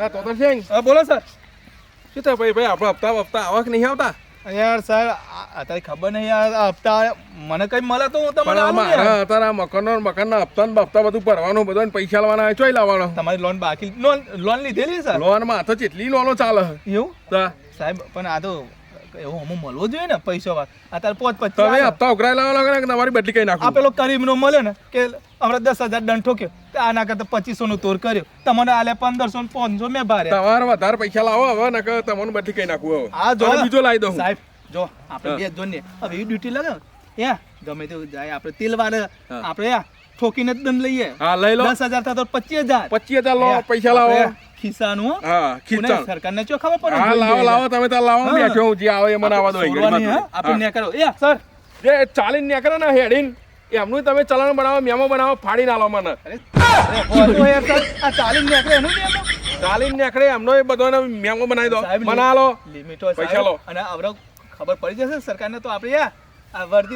હા તો છે હા બોલો સર. શું થાય? ભાઈ ભાઈ આપણે હપ્તા હપ્તા આવક નહીં આવતા? યાર સર અત્યારે ખબર નહીં યાર આ હપ્તા મને કઈ મળે તો હું તમને અત્યારે આ મકાનનો મકાનના હપ્તા ને બપ્તા બધું ભરવાનું બધું પૈસા લાવવાના ચોઈ લાવવાનો તમારી લોન બાકી લોન લોન લીધેલી સર લોનમાં આ તો જેટલી લોનો ચાલે. એવું? સાહેબ પણ આ તો એવું મળવો જોઈએ ને પૈસો વાર અત્યારે પોચ તમે પચીસ હપ્તા ઉઘરાઈ લાવવા લાગે કે તમારી બદલી કઈ આ પેલો કરીબનો મળ્યો ને કે હમણાં દસ હજાર દંડ ઠોક્યો આના કરતા પચીસો નું તોર કર્યો. તમને આલે પંદરસો ને પાંચસો મેં ભારે તમારે વધારે પૈસા લાવો હવે ને કે તમને બદલી કઈ નાખું હવે. આ જો. બીજો લાવી દઉં. સાહેબ જો આપણે બે જોને હવે એ ડ્યુટી લગાવ. યા ગમે તે જાય. આપણે તેલ વાળે. આપણે ઠોકીને દંડ લઈએ. હા લઈ લો. દસ હજાર થતો પચીસ હજાર. પચીસ હજાર લો પૈસા લાવો. ખિસ્સાનું હા. કોને સરકારને ચો ખબર પડે. હા લાવો લાવો તમે ત્યાં લાવો બેઠો હું જે આવે એ મને આવવા દો અહીં સોરવાની, હા? ઘડીમાં. આપણે હા. કરો. Ya sir. જે ચાલીને નીકળે ને હેડીન. એમનું તમે ચલણ બનાવો મેમો બનાવો ફાડી નાલો મને. અરે અરે, હોતો યાર સર. આ ચાલીને નીકળે એનું ચાલીને નીકળે એમનો એ બધો મેમો બનાવી દો. બના લો પૈસા લો. અને આવડો ખબર પડી જશે સરકારને તો આપણે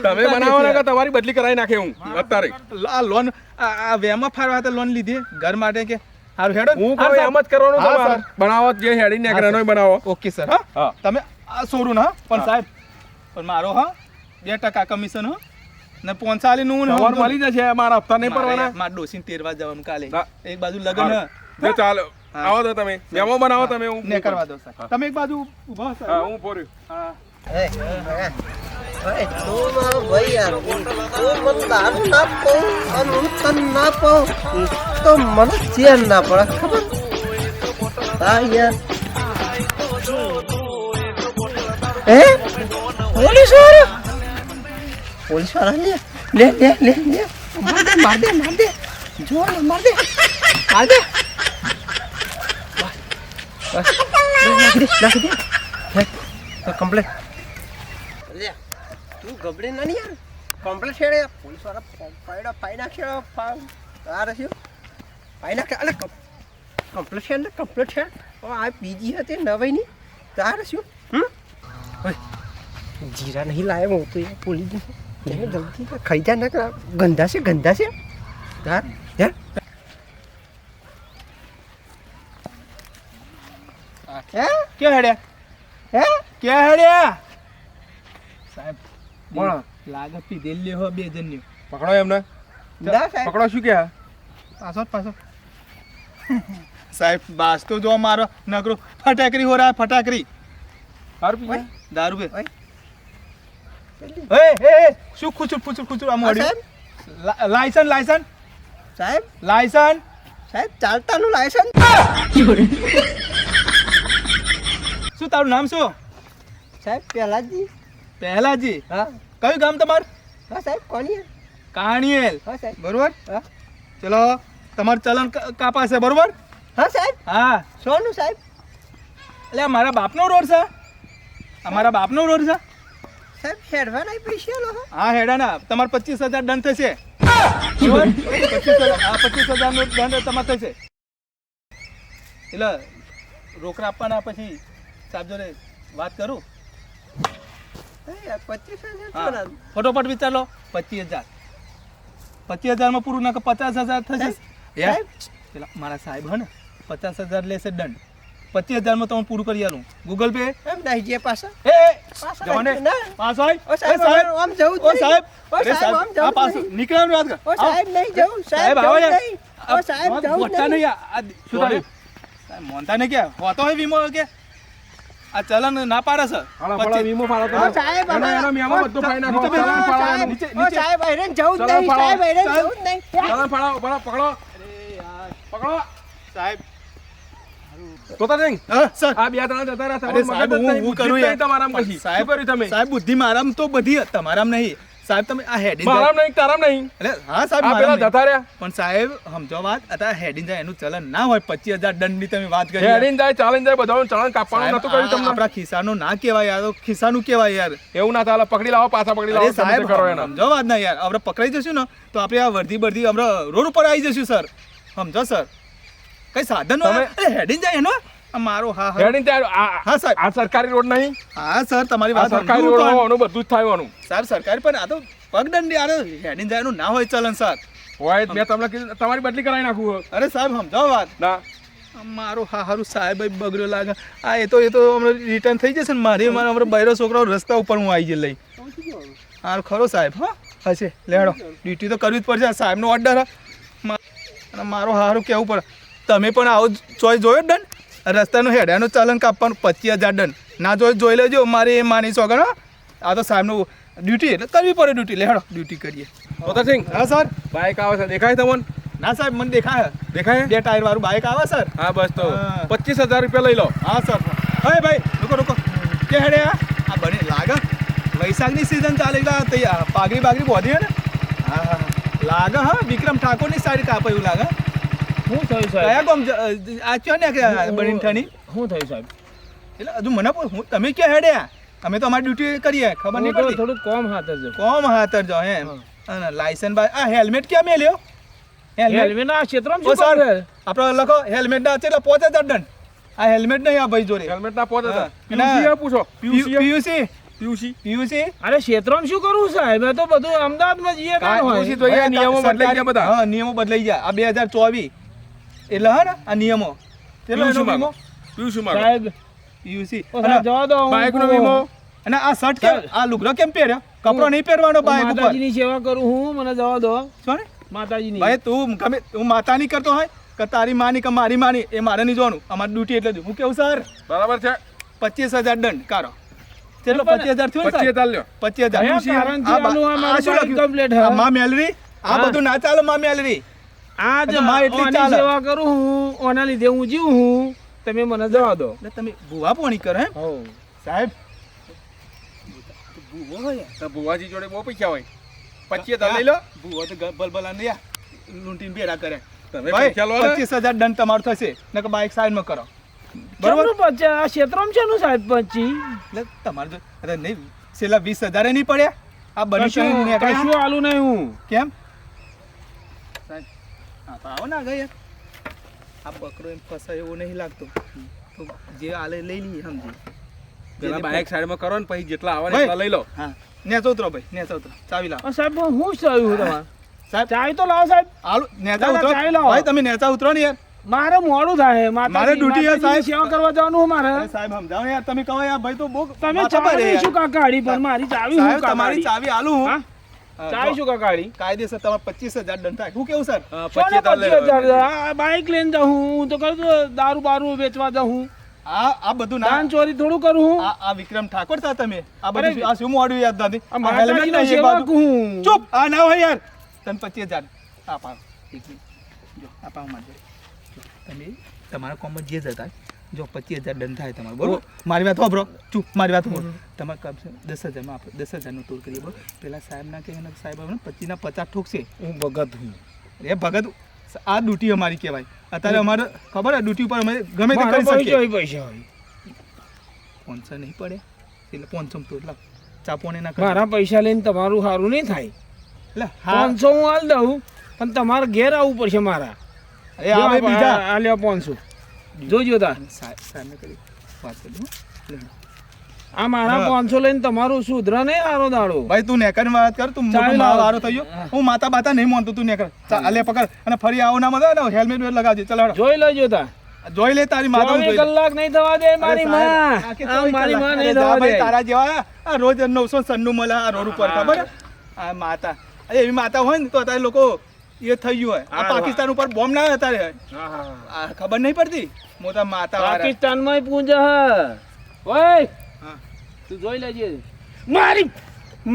તમે બનાવો ને તમારી બદલી કરાવી નાખે હું અત્યારે. આ લોન આ વેમાં ફાળવા લોન લીધી ઘર માટે કે હારું હેડો. હું કહું એમ જ કરવાનું તમારે. સર. બનાવો જે હેડી ને કરવાનો બનાવો. Okay sir. હા. હા. તમે આ સોરું હા? પણ સાહેબ પણ મારો હા બે ટકા કમિશન હા? ને પોંચાલી નું તમારે મળી જશે મારા હપ્તા નહીં ભરવાના. મારા ડોસીને તેરવા જવાનું કાલે. એક બાજુ લગન હા. જો ચાલો. આવો તો તમે. મેમો બનાવો તમે હું ને કરવા દો સર તમે એક બાજુ ઊભા સર હા હું પોર્યું હા. એ, એ, એ, તું મારો ભાઈ યાર. તું મને દારૂ ના પાઉં અને હું તને ના પાઉં. તો મને ચેન ના પડે, ખબર? હા પોલીસવાળા પોલીસવાળા લે લે લે લે માર દે માર દે. જો માર દે. માર કમ્પ્લેટ. તું ગબડે ના યાર. કમ્પ્લેટ પોલીસવાળા પાયડા પાઈ નાખશે આ રહ્યું. પાઈ નાખે અલગ કમ્પ્લેટ છે ને કમ્પ્લીટ છે. ઓ આ બીજી હતી નવાઈની તાર શું? હમ? જીરા નહીં લાવ્યો હું તો એ ભૂલી ગયો જલ્દી ખાઈ જા ના કર. ગંદા છે ગંદા છે. તાર યાર હે? ક્યાં હેડ્યા? હે? ક્યાં હેડ્યા? સાહેબ કોણ? લાગે પીધેલી હો બે જણની. પકડો એમને. ના પકડો શું કે પાછો પાછો. સાહેબ બાસ તો જો મારો નકરો ફટાકરી હો રહા હે, ફટાકરી દારૂ બે. શું ખુચુર ખુચુર ખુચુર આમ લાયસન લાયસન? સાહેબ? લાયસન? સાહેબ ચાલતાનું લાયસન? શું તારું નામ શું? સાહેબ પહેલાજી. પહેલાજી? હા. કયું ગામ તમારું? હા સાહેબ કોની કાણીએલ હા સાહેબ. બરોબર? હા. ચલો. તમારું ચલણ કાપાશે બરોબર? હા સાહેબ. હા. સોનું સાહેબ. એટલે મારા બાપનો રોડ છે. આ મારા બાપનો રોડ છે. સાહેબ હેડવા નહીં પૈસા લો હા. હેડા ના તમારે પચીસ હજાર દંડ થશે? પચીસ હજાર હજારનો દંડ તમારે થશે. એટલે રોકડા આપવાના પછી સાહેબ જોડે વાત કરું? ફટોફટ વિચાર લો. પચીસ હજાર. પચીસ હજારમાં પૂરું ના પચાસ હજાર થશે. પેલા મારા સાહેબ હે ને પચાસ હજાર લેશે દંડ. પચીસ હજારમાં તમે પૂરું કરી આલું. ગૂગલ પે એમ નહીં જે પાછા. એ જવાને? પાસ હોય સાહેબ, સાહેબ. આમ જવું ઓ નહીં. સાહેબ. ઓ સાહેબ, આમ જવું પાસ નીકળવાનું વાત કર. ઓ સાહેબ નહીં જવું. સાહેબ આવો ઓ સાહેબ જવું નહીં. આ- સાહેબ મોનતા ને હોતો હોય વીમો કે? આ ચલણ ના પાડે છે. હાલો વીમો ફાળો તો સાહેબ અમે એનો મેમો બધો ફાડી નાખો ચલણ. એનું. નીચે- નીચે. સાહેબ હેરેન જવું જ નહીં. સાહેબ હેરેન જવું જ નહીં. ચલણ ફાળો બરા પકડો. અરે યાર. પકડો. સાહેબ. તમારું બુદ્ધિ મારામ તો બધી તમારામ નહીં. સાહેબ તમે આ હેડિંગ મારામ નહીં તારામ નહીં. એટલે હા સાહેબ આ પેલા જતા રહ્યા. પણ સાહેબ સમજો વાત અત્યારે હેડિંગ જાય એનું ચલન ના હોય પચીસ હજાર દંડની તમે વાત કરી યાર. જાય ચાલીને જાય બધાનું ચલણ કાપવાનું નતું કર્યું તમને. આપણા ખિસ્સાનું ના કહેવાય યાર ખિસ્સાનું કહેવાય યાર. એવું ના ચાલે પકડી લાવો પાછા પકડી લાવો સાહેબ કરો એના? સમજો વાત ના યાર આપણે પકડાઈ જશું ને તો આપણે આ વર્ધી બરધી આપણે રોડ ઉપર આવી જશું સર. સમજો સર. કઈ સાધન હેડિંગ જાય એનો? મારો હા હા. હેડીને ત્યાં હા, સર આ સરકારી રોડ નહીં? હા સર તમારી વાત સરકારી રોડ હોવાનું બધું જ થાય હોવાનું. સર સરકારી પણ આ તો પગદંડી આ હેડિંગ જાયનું ના હોય ચલન સર. હોય મેં તમને કીધું તમારી બદલી કરાવી નાખું અરે સાહેબ સમજાવો વાત. ના. મારો હારું સાહેબ બગડ્યો લાગે. આ એ તો એ તો હમણાં રિટર્ન થઈ જશે ને મારી મારા હમણાં બૈરો છોકરો રસ્તા ઉપર હું આવી જઈ લઈ. હા ખરો સાહેબ હા. હશે લેડો. ડ્યુટી તો કરવી જ પડશે. સાહેબનો ઓર્ડર અને મારો હારું કહેવું પડે. તમે પણ આવો ચોઈસ જોયો જ ડન રસ્તાનું હેડાનું ચલન કાપવાનું પચીસ હજાર ડન. ના જોઈ જોઈ લેજો મારે એ માની સોગન હો. આ તો સાહેબનું ડ્યુટી એટલે કરવી પડે ડ્યુટી લે હેડો ડ્યુટી કરીએ. સિંહ હા સર બાઇક આવે છે દેખાય તમને? ના સાહેબ મને દેખાય. દેખાય? બે ટાયર વાળું બાઇક આવે સર હા બસ તો. હા. પચીસ હજાર રૂપિયા લઈ લો. હા સર હવે ભાઈ રોકો રોકો. કે હેડે આ બને લાગે. વૈશાખની સિઝન ચાલે એટલે તૈયાર. પાઘડી બાગડી બોધી હે ને? હા હા હા. લાગે હા? વિક્રમ ઠાકોરની સાઈડ કાપે એવું લાગે. શું થયું સાહેબ? કયા કોમ આ ચો ને બની ઠાની? શું થયું સાહેબ? એટલે હજુ મને હું તમે ક્યાં હેડ્યા અમે તો અમારી ડ્યુટી કરીએ ખબર નહીં પડતી. થોડું કોમ હાથર જ. કોમ હાથર જો એમ. અને લાયસન્સ બાય આ હેલ્મેટ ક્યાં મેલ્યો? હેલ્મેટ ના ક્ષેત્રમાં શું સર આપણે લખો હેલ્મેટ ના છે એટલે પોતે દંડ આ હેલ્મેટ નહીં આ ભાઈ જોડે. હેલ્મેટ ના પોતે પીયુસી પૂછો. પીયુસી પીયુસી પીયુસી પીયુસી અરે ક્ષેત્રમાં શું કરવું સાહેબ? તો બધું અમદાવાદમાં જઈએ તો નિયમો બદલાઈ ગયા બધા. હા નિયમો બદલાઈ ગયા. આ બે હજાર ચોવીસ એટલે હા ને આ નિયમો. કેટલો એનો વીમો. પીયુસી માગો? સાહેબ પીયુસી ઓ જવા દો બાઇક નો વીમો? અને આ શર્ટ કેમ આ લુગડો કેમ પહેર્યો? કપડો નહીં પહેરવાનો હું ઉપર? માતાજીની સેવા કરું હું મને જવા દો. શું ને? માતાજીની. ભાઈ તું ગમે તું માતાની કરતો હોય કે તારી માની કે મારી માની એ મારે નહીં જોવાનું. અમારી ડ્યુટી એટલે હું કેવું સર? બરાબર છે. પચીસ હજાર દંડ કારો. કેટલો પચીસ હજાર થયો પચીસ હજાર લ્યો. પચીસ આ શું લખ્યું? આ માં મેલરી? આ બધું ના ચાલે મા મેલરી. આ જ તો એટલી સેવા કરું હું ઓના લીધે હું જીવું હું તમે મને જવા દો. એટલે તમે ભૂવા પોણી કરો એમ? સાહેબ. ભૂવો હોય તો ભુવાજી જોડે બહુ પૈસા હોય. પચીસ હજાર લઈ લો. ભૂવો તો બલબલા નહીં લૂંટીને ભેરા કરે. તમે પૈસા લો પચીસ હજાર દંડ તમારું થશે. નકર બાઇક સાઈડમાં કરો. બરોબર? બરોબર આ ક્ષેત્રમાં છે નું સાહેબ પચી? એટલે તમારે અરે નહીં છેલ્લા વીસ હજાર નહીં પડ્યા? આ બની કશું આલું નહીં હું. કેમ? આવો ને આગળ આ બકરો એમ ફસાય એવો નહીં લાગતો. તો જે આલે લઈ લઈએ સમજી. પેલા બાઇક સાઈડમાં કરો ને પછી જેટલા આવે એટલા લઈ લો. હા. નેચો ઉતરો ભાઈ નેચો ઉતરો ચાવી લાવો. સાહેબ હું થયું તમારે? સાહેબ ચાવી તો લાવો સાહેબ. આલુ નેતા ના, ના, ઉતરો ચાવી લાવો. ભાઈ તમે નેતા ઉતરો ને યાર. મારે મોડું થાય. મારે ડ્યુટી યાર સાહેબ. સેવા કરવા જવાનું મારે. સાહેબ સમજાવો યાર. તમે કહો યાર ભાઈ તો બહુ તમે ચાવી શું કાકા કાકાડી પર મારી ચાવી હું તમારી ચાવી આલુ હું? ચાવી કાકાડી? કાયદેસર તમારે પચીસ હજાર દંડ થાય. હું કેવું સર? હા, સોને 25,000 લઈ લો. 25,000. આ બાઈક લઈને જાઉં હું. તો કરું દારૂ બારૂ વેચવા જાઉં આ આ બધું ના ચોરી થોડું કરું હું. આ વિક્રમ ઠાકોર હતા તમે? આ બધું આ શું મોડું યાદ નથી? માતાજીનો નહીં, બાજુ. હું. ચૂપ! આ ના હોય યાર. તને પચીસ હજાર. આ પાડો. જો આ પાડો મારજો જો, તમે તમારા કોમમાં જે જતા જો પચીસ હજાર દંડ થાય તમારો બરોબર મારી વાત વાપરો ચૂપ મારી વાત વાપરો તમારે કમ દસ હજારમાં આપણે દસ હજારનું ટૂર કરીએ બરોબર પેલા સાહેબના કે સાહેબ આપણે પચીસના પચાસ ઠોકશે હું ભગત હું. એ ભગત આ ડ્યુટી અમારી કહેવાય. અત્યારે અમારે ખબર ડ્યુટી ઉપર અમે ગમે તે કરી શકીએ. પૈસા હોય? પોનસો નહીં પડે. એટલે પોનસો તો લાવ ચાપોને ના મારા પૈસા લઈને તમારું સારું નહીં થાય. એટલે પાંચસો હું હાલ દઉં પણ તમારે ઘેર આવવું પડશે મારા. એ આવે બીજા. આ લ્યો પાંચસો. જોજો તા. સાહેબ કરી વાત કરી આ મારા. પાંચસો લઈને તમારું સુધરે નહીં આરો દાડો? ભાઈ તું નેકર વાત કર તું મોટો માલ મારો થઈ ગયો હું. માતા બાતા નહીં માનતો તું નેકર ચાલે પકડ. અને ફરી આવો ના મજા ને હેલ્મેટ વેલ્મેટ લગાવજે. ચાલ હેડો. જોઈ લેજો તા. જોઈ લે તારી માતા હું જોઈ કલાક નહીં થવા દે મારી માં. મારી. માં નહીં થવા દે. તારા જેવા આ રોજ નવસો સન્નું મળે આ રોડ ઉપર ખબર આ માતા. એવી માતા હોય ને તો અત્યારે લોકો એ થઈ ગયું હોય. આ પાકિસ્તાન ઉપર બોમ્બ ના હતા. આ ખબર નહીં પડતી? મોટા માતા પાકિસ્તાનમાં પૂજા હ. ઓય! તું જોઈ લેજે. મારી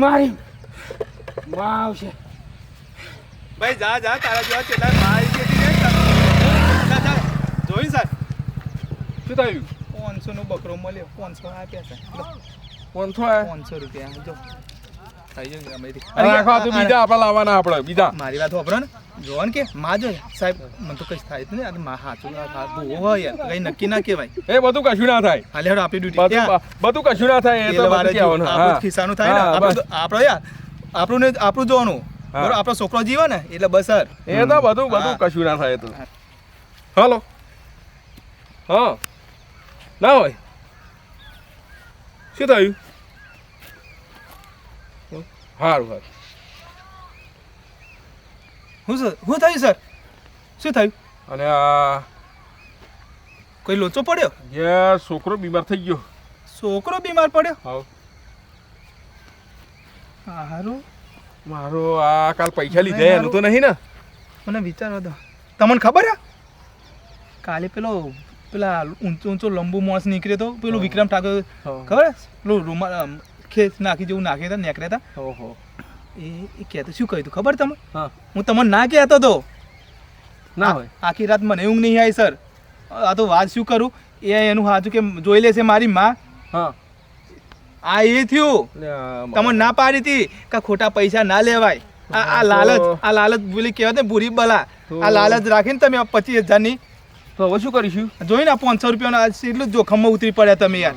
મારી. માવ છે ભાઈ જા જા તારા જેવા ચેલા ભાઈ કે જોઈ સર શું થયું? પાંચસો નો બકરો મળ્યો. પાંચસો આપ્યા છે પાંચસો? પાંચસો રૂપિયા. જો. થઈ જશે અમેથી. અરે આ તો બીજા આપણા લાવવાના આપણે બીજા. મારી વાત હોભરો ને. જોવો ને કે માં જો સાહેબ મને તો કઈ થાય જ આ માં હાચું ભૂવો હોય યાર. કઈ નક્કી ના કહેવાય. એ બધું કશું ના થાય. હાલે હેડો આપણી ડ્યુટી બધું બધું કશું ના થાય એ તો બધું કહેવાનું. આપણું ખિસ્સાનું થાય ને. હા, આપણું બસ. તો- આપણો યાર આપણું ને આપણું જોવાનું. હા. આપણો છોકરો જીવે ને એટલે બસ સર. એ તો બધું બધું કશું ના થાય તો. હાલો. હા. ના હોય. શું થયું? સારું સારું હું સર? શું થયું સર? શું થયું? અને આ કોઈ લોચો પડ્યો? જે છોકરો બીમાર થઈ ગયો. છોકરો બીમાર પડ્યો? હા હારું. મારો આ કાલ પૈસા લીધા એનું તો નહીં ને? મને વિચારવા દો. તમને ખબર હે? કાલે પેલો પેલા ઊંચો ઊંચો લંબુ માણસ નીકળ્યો તો પેલું વિક્રમ ઠાકોર ખબર પેલું રૂમાલ ખેસ નાખી જેવું નાખ્યા હતા નીકળ્યા હતા. ઓહો. એ એ કહેતો શું કહ્યું ખબર તમે હું. તમને ના કહેતો હતો ના હોય. આખી રાત મને ઊંઘ નહીં આવી સર. આ તો વાત શું કરું? એ એનું હાજુ કે જોઈ લેશે મારી માં. હા. આ એ થયું. તમે ના પાડી હતી કે ખોટા પૈસા ના લેવાય. આ આ લાલચ આ લાલચ બોલી કહેવાય ને બુરી બલા. આ લાલચ રાખીને તમે પચીસ હજારની. તો હવે શું કરીશું? જોઈને પાંચસો રૂપિયાનો એટલું જોખમમાં ઉતરી પડ્યા તમે યાર.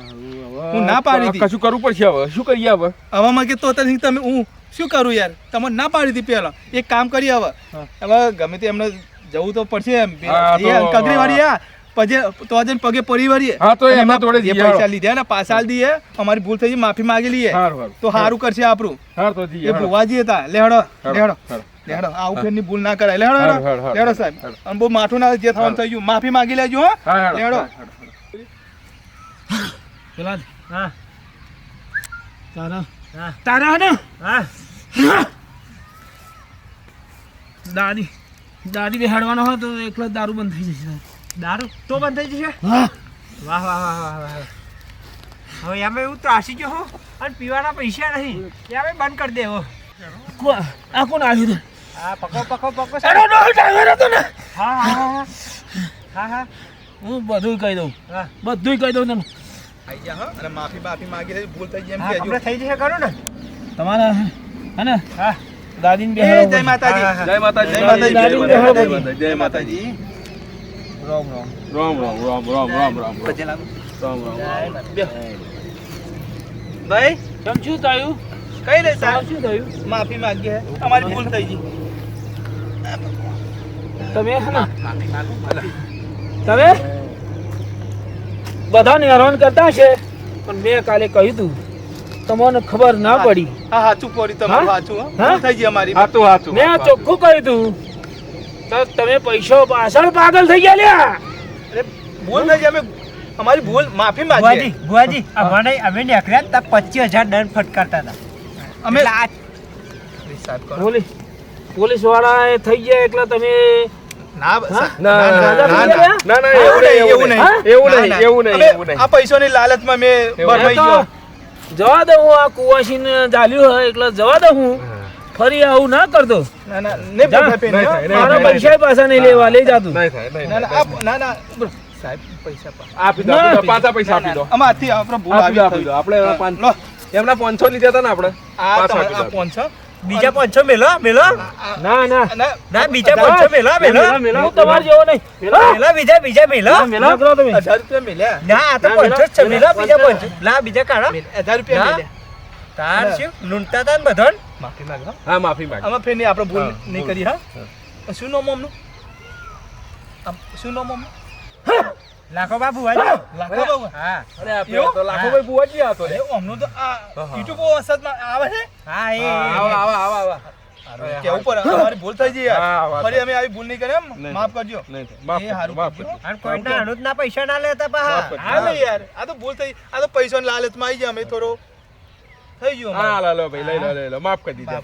હું ના પાડી હતી. કશું કરવું પડશે હવે? શું કરીએ હવે? હવામાં કે તો અત્યારે તમે હું શું કરું યાર? તમે ના પાડી હતી પહેલા. એક કામ કરીએ હવે. હવે ગમે તે એમને જવું તો પડશે એમ. તો- કગરી વાળી આ. પજે તો આજે પગે પડી વાળીએ હા, તો એમાં થોડે જે પૈસા. લીધા ને પાછા દઈએ અમારી ભૂલ થઈ ગઈ માફી માંગી લઈએ. હારું હારું. તો સારું કરશે આપણું. હાર તો જી એ ભુવાજી હતા. લેહડો લેહડો. લેહડો. આવું ફેરની ભૂલ ના કરાય. લેહડો લેહડો સાહેબ. અને બહુ માથું ના જે થવાનું થઈ ગયું માફી માંગી લેજો હો. હા, લેહડો. પેલા હા. તારા. હા. તારા હે ને? હા. દાદી દાદી બેહાડવાનો હોય તો એકલો દારૂ બંધ થઈ જશે દારૂ? તો બંધ થઈ જશે? હા. વાહ વાહ વાહ વાહ વાહ હવે એમાં એવું ત્રાસી ગયો હો. અને પીવાના પૈસા નહીં. એમાં બંધ કરી દેવો. આ કોણ આવ્યું હા પકો પકો પકો ડ્રાઈવર હતો ને? હા હા હા હા. હા હું. બધું કહી દઉં. હા. બધું કહી દઉં તને આઈ જા હો. અને માફી માફી માગી લેજો ભૂલ થઈ ગઈ એમ હા આપણે થઈ જશે ખરું ને? તમારા હે ને? હા. દાદીને બેહાડો જય માતાજી. હા, હા. જય માતાજી. જય માતાજી, જય જય માતાજી, માતાજી. જય માતાજી. રોમ રોમ. રામ રામ રામ રામ રામ રામ રામ. પજે લાગુ. રામ રામ ભાઈ? કેમ શું થયું? કઈ રે સાહેબ. શું થયું? માફી માંગીએ અમારી ભૂલ થઈ ગઈ. તમે હે ને? તમે? બધાને હેરાન કરતા છે પણ મેં કાલે કહ્યું તું તમને ખબર ના પડી. હા સાચું પડી તમારું હા? સાચું હા? થઈ ગઈ અમારી. હાચું હાચું. મેં આ ચોખ્ખું કહ્યું તું. તો તમે પૈસો પાછળ પાગલ થઈ ગયા લ્યા. અરે ભૂલ થઈ અમે અમારી ભૂલ માફી માંગીએ. ગુવાજી આ અમારે અમે નીકળ્યા તા પચીસ હજાર દંડ ફટકારતા હતા. અમે એટલે સાહેબ કરો. પોલીસ પોલીસવાળા થઈ ગયા એટલે તમે ના ના ના, ના ના, ના, ના, ના ના. એવું નહીં, એવું નહીં. એવું નહીં એવું નહીં અમે એવું નહીં. આ પૈસાની લાલચમાં મેં ભરમાઈ ગયો. જવા દઉં હું આ કુવાસીને ચાલ્યું હોય એટલે જવા દઉં હું. ફરી આવું ના કરતો. ના ના નહીં જા. ભરપાઈ પેન, નહીં હો. થાય, નહીં મારા પૈસા પાછા નહીં લેવા લઈ જાતું નહીં થાય નહીં ના ના આ- ના ના ઊભો. સાહેબ પૈસા આપી. દો પાછા પૈસા આપી દો. આમાં આપણે ભૂલ આવી આપી દો. આપણે પાંચ એમના પાંચસો લીધા હતા ને આપણે. પાંચસો? બીજા પાંચસો મેલો મેલો. ના ના. ના બીજા પાંચસો મેલો મેલો. હું તમારે જેવો નહીં. મેલો. બીજા બીજા મેલો. મેલા. કરો તમે હજાર રૂપિયા મેલ્યા ના આ તો પાંચસો છે. મેલો, બીજા પાંચસો. ના લા બીજા કાઢો. હજાર રૂપિયા મેલ્યા તાર શું? લૂંટતા તા ને બધાને? માફી માંગો. હા માફી માંગો. અમે ફેર નહીં આપણે ભૂલ નહીં કરી હા? શું નામ અમનું શું નામ અમનું લાખો બાપુ વાજી લાખો બાબુ હા. અરે આ એવું? તો લાખો ભાઈ બુઆજી હતો લે. અરે અમનું તો આ. યુટ્યુબ વસતમાં આવે છે. હા એ. આવા આવા આવા આવા. કેવું પર અમારી ભૂલ થઈ ગઈ યાર ફરી અમે આવી ભૂલ નહીં કરે એમ. માફ કરજો. માફ હારું માફ. અને કોઈના અનુજના પૈસા ના લેતા પા. હા યાર. આ તો ભૂલ થઈ. આ તો પૈસાની લાલચમાં આવી ગયા અમે થોડો. થઈ ગયો હા લા લો ભાઈ લઈ લો લઈ લો. માફ કરી દીધા?